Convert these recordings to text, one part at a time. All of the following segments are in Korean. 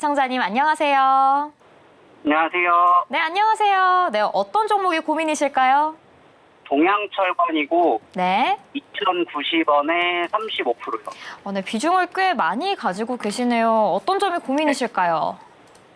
시청자님 안녕하세요. 안녕하세요. 네, 안녕하세요. 네, 어떤 종목이 고민이실까요? 동양철관이고 네. 2,090원에 35%요. 어, 네, 비중을 꽤 많이 가지고 계시네요. 어떤 점이 고민이실까요?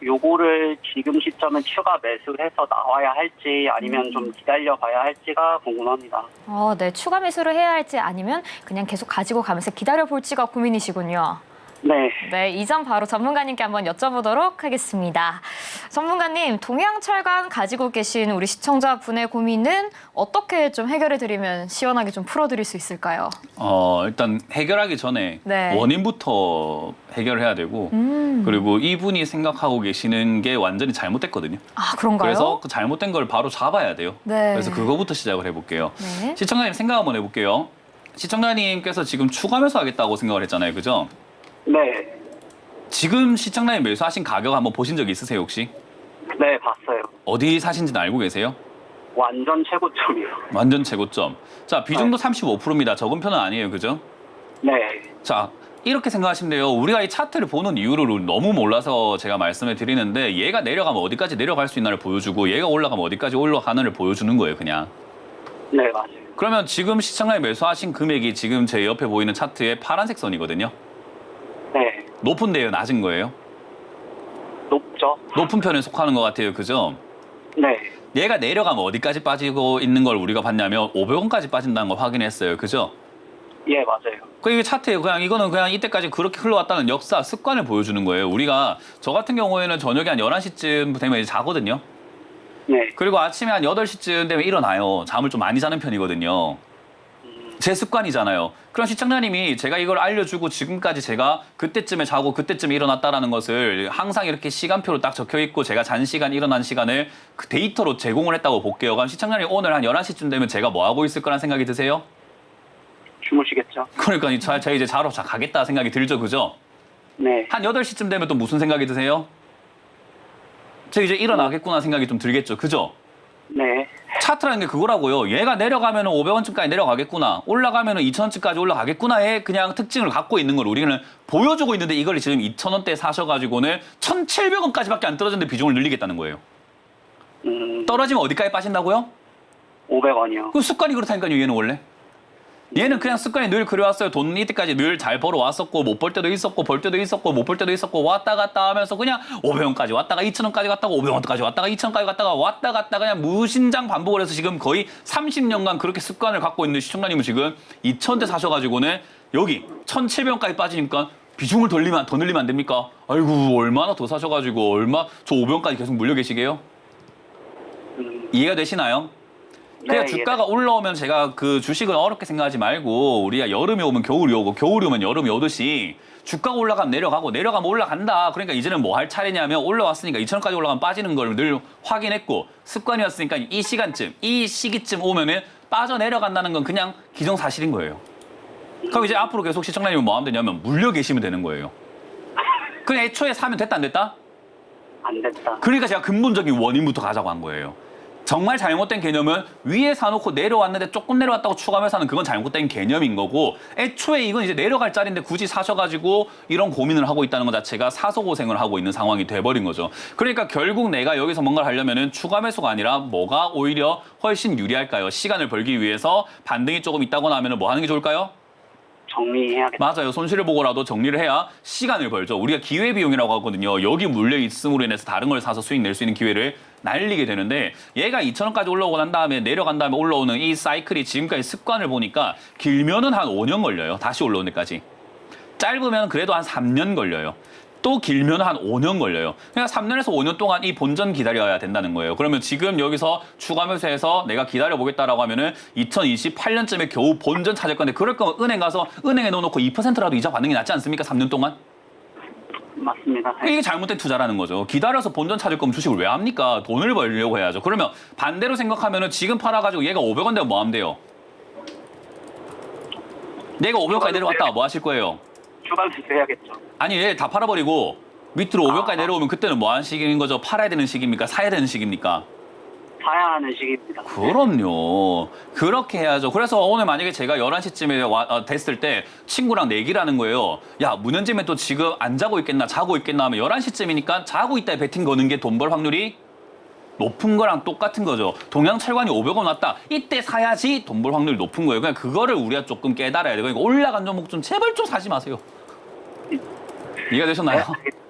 요거를 지금 시점은 추가 매수해서 나와야 할지 아니면 좀 기다려 봐야 할지가 궁금합니다. 어, 네, 추가 매수를 해야 할지 아니면 그냥 계속 가지고 가면서 기다려 볼지가 고민이시군요. 네. 네, 이 점 바로 전문가님께 한번 여쭤보도록 하겠습니다. 전문가님, 동양철관 가지고 계신 우리 시청자분의 고민은 어떻게 좀 해결해 드리면 시원하게 좀 풀어 드릴 수 있을까요? 어, 일단 해결하기 전에 네. 원인부터 해결해야 되고 음, 그리고 이분이 생각하고 계시는 게 완전히 잘못됐거든요. 아 그런가요? 그래서 그 잘못된 걸 바로 잡아야 돼요. 네. 그래서 그거부터 시작을 해볼게요. 네. 시청자님 생각 한번 해볼게요. 시청자님께서 지금 추가 매수하겠다고 생각을 했잖아요. 그죠? 네. 지금 시청자님 매수하신 가격 한번 보신 적 있으세요 혹시? 네, 봤어요. 어디 사신지는 알고 계세요? 완전 최고점이요. 완전 최고점. 자 비중도 35%입니다. 적은 편은 아니에요. 그죠? 네. 자 이렇게 생각하시면 돼요. 우리가 이 차트를 보는 이유를 너무 몰라서 제가 말씀을 드리는데 얘가 내려가면 어디까지 내려갈 수 있나를 보여주고 얘가 올라가면 어디까지 올라가는를 보여주는 거예요. 그냥. 네, 맞아요. 그러면 지금 시청자님 매수하신 금액이 지금 제 옆에 보이는 차트의 파란색 선이거든요. 네. 높은데요, 낮은 거예요? 높죠? 높은 편에 속하는 것 같아요. 그죠? 네. 얘가 내려가면 어디까지 빠지고 있는 걸 우리가 봤냐면 500원까지 빠진다는 걸 확인했어요. 그죠? 예, 맞아요. 그 이게 차트에 그냥 이거는 그냥 이때까지 그렇게 흘러왔다는 역사 습관을 보여주는 거예요. 우리가 저 같은 경우에는 저녁에 한 11시쯤 되면 이제 자거든요. 네. 그리고 아침에 한 8시쯤 되면 일어나요. 잠을 좀 많이 자는 편이거든요. 제 습관이잖아요. 그럼 시청자님이 제가 이걸 알려주고 지금까지 제가 그때쯤에 자고 그때쯤에 일어났다라는 것을 항상 이렇게 시간표로 딱 적혀 있고 제가 잔 시간, 일어난 시간을 그 데이터로 제공을 했다고 볼게요. 그럼 시청자님 오늘 한 11시쯤 되면 제가 뭐 하고 있을 거란 생각이 드세요? 주무시겠죠? 그러니까 이 자, 제가 이제 자러 자 가겠다 생각이 들죠. 그죠? 네. 한 8시쯤 되면 또 무슨 생각이 드세요? 제가 이제 일어나겠구나 생각이 좀 들겠죠. 그죠? 네. 차트라는 게 그거라고요. 얘가 내려가면 500원쯤까지 내려가겠구나. 올라가면 2,000원쯤까지 올라가겠구나의 그냥 특징을 갖고 있는 걸 우리는 보여주고 있는데 이걸 지금 2,000원대 사셔가지고는 1,700원까지밖에 안 떨어졌는데 비중을 늘리겠다는 거예요. 음, 떨어지면 어디까지 빠진다고요? 500원이요. 그 습관이 그렇다니까요, 얘는 원래. 얘는 그냥 습관이 늘 그래왔어요. 돈 이때까지 늘 잘 벌어왔었고, 못 벌 때도 있었고, 벌 때도 있었고, 못 벌 때도 있었고, 왔다 갔다 하면서 그냥 500원까지 왔다가 2,000원까지 갔다가 500원까지 왔다가 2,000원까지 갔다가 왔다 갔다 그냥 무신장 반복을 해서 지금 거의 30년간 그렇게 습관을 갖고 있는 시청자님은 지금 2,000대 사셔가지고는 여기 1,700원까지 빠지니까 비중을 돌리면, 더 늘리면 안 됩니까? 아이고, 얼마나 더 사셔가지고, 얼마, 저 500원까지 계속 물려 계시게요? 음, 이해가 되시나요? 그러니까 네, 주가가 올라오면 제가 그 주식을 어렵게 생각하지 말고 우리가 여름이 오면 겨울이 오고 겨울이 오면 여름이 오듯이 주가가 올라가면 내려가고 내려가면 올라간다. 그러니까 이제는 뭐 할 차례냐면 올라왔으니까 2천원까지 올라가면 빠지는 걸 늘 확인했고 습관이었으니까 이 시간쯤 이 시기쯤 오면은 빠져 내려간다는 건 그냥 기정사실인 거예요. 그럼 이제 앞으로 계속 시청자님은 뭐 하면 되냐면 물려 계시면 되는 거예요. 그냥 애초에 사면 됐다 안 됐다? 안 됐다. 그러니까 제가 근본적인 원인부터 가자고 한 거예요. 정말 잘못된 개념은 위에 사놓고 내려왔는데 조금 내려왔다고 추가하면 사는 그건 잘못된 개념인 거고 애초에 이건 이제 내려갈 자리인데 굳이 사셔가지고 이런 고민을 하고 있다는 것 자체가 사서 고생을 하고 있는 상황이 돼버린 거죠. 그러니까 결국 내가 여기서 뭔가를 하려면은 추가 매수가 아니라 뭐가 오히려 훨씬 유리할까요? 시간을 벌기 위해서 반등이 조금 있다거나 하면은 뭐 하는 게 좋을까요? 정리해야겠다. 맞아요. 손실을 보고라도 정리를 해야 시간을 벌죠. 우리가 기회비용이라고 하거든요. 여기 물려 있음으로 인해서 다른 걸 사서 수익 낼 수 있는 기회를 날리게 되는데 얘가 2,000원까지 올라오고 난 다음에 내려간 다음에 올라오는 이 사이클이 지금까지 습관을 보니까 길면은 한 5년 걸려요. 다시 올라오는 데까지. 짧으면 그래도 한 3년 걸려요. 또 길면 한 5년 걸려요. 그러니까 3년에서 5년 동안 이 본전 기다려야 된다는 거예요. 그러면 지금 여기서 추가 매수해서 내가 기다려 보겠다라고 하면은 2028년쯤에 겨우 본전 찾을 건데 그럴 거면 은행 가서 은행에 넣어놓고 2%라도 이자 받는 게 낫지 않습니까? 3년 동안? 맞습니다. 네. 이게 잘못된 투자라는 거죠. 기다려서 본전 찾을 거면 주식을 왜 합니까? 돈을 벌려고 해야죠. 그러면 반대로 생각하면은 지금 팔아가지고 얘가 500원 되면 뭐 하면 돼요? 내가 500원까지 내려갔다가 뭐 하실 거예요? 추가 매수해야겠죠. 아니 얘 다 팔아버리고 밑으로 500원까지 아. 내려오면 그때는 뭐 하는 시기인 거죠? 팔아야 되는 시기입니까? 사야 되는 시기입니까? 사야 하는 시기입니다. 그럼요. 그렇게 해야죠. 그래서 오늘 만약에 제가 11시쯤에 와, 어, 됐을 때 친구랑 내기라는 거예요. 야, 문현재면 또 지금 안 자고 있겠나, 자고 있겠나 하면 11시쯤이니까 자고 있다에 베팅 거는 게 돈 벌 확률이 높은 거랑 똑같은 거죠. 동양철관이 500원 왔다. 이때 사야지 돈 벌 확률이 높은 거예요. 그냥 그거를 우리가 조금 깨달아야 돼요. 그러니까 올라간 종목 좀 제발 좀 사지 마세요. 이해가 되셨나요?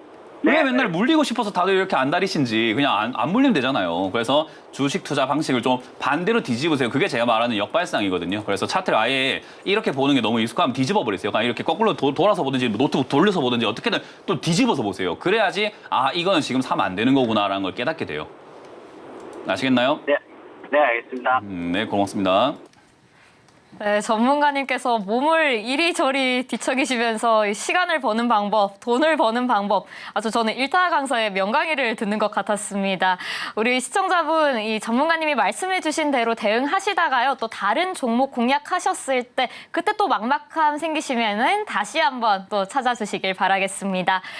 왜 맨날 물리고 싶어서 다들 이렇게 안달이신지 그냥 안, 안 물리면 되잖아요. 그래서 주식 투자 방식을 좀 반대로 뒤집으세요. 그게 제가 말하는 역발상이거든요. 그래서 차트를 아예 이렇게 보는 게 너무 익숙하면 뒤집어 버리세요. 그냥 이렇게 거꾸로 도- 돌아서 보든지 노트북 돌려서 보든지 어떻게든 또 뒤집어서 보세요. 그래야지 아 이거는 지금 사면 안 되는 거구나라는 걸 깨닫게 돼요. 아시겠나요? 네, 네 알겠습니다. 음, 네 고맙습니다. 네, 전문가님께서 몸을 이리저리 뒤척이시면서 이 시간을 버는 방법, 돈을 버는 방법, 아주 저는 일타 강사의 명강의를 듣는 것 같았습니다. 우리 시청자분, 이 전문가님이 말씀해주신 대로 대응하시다가요, 또 다른 종목 공략하셨을 때, 그때 또 막막함 생기시면은 다시 한번 또 찾아주시길 바라겠습니다.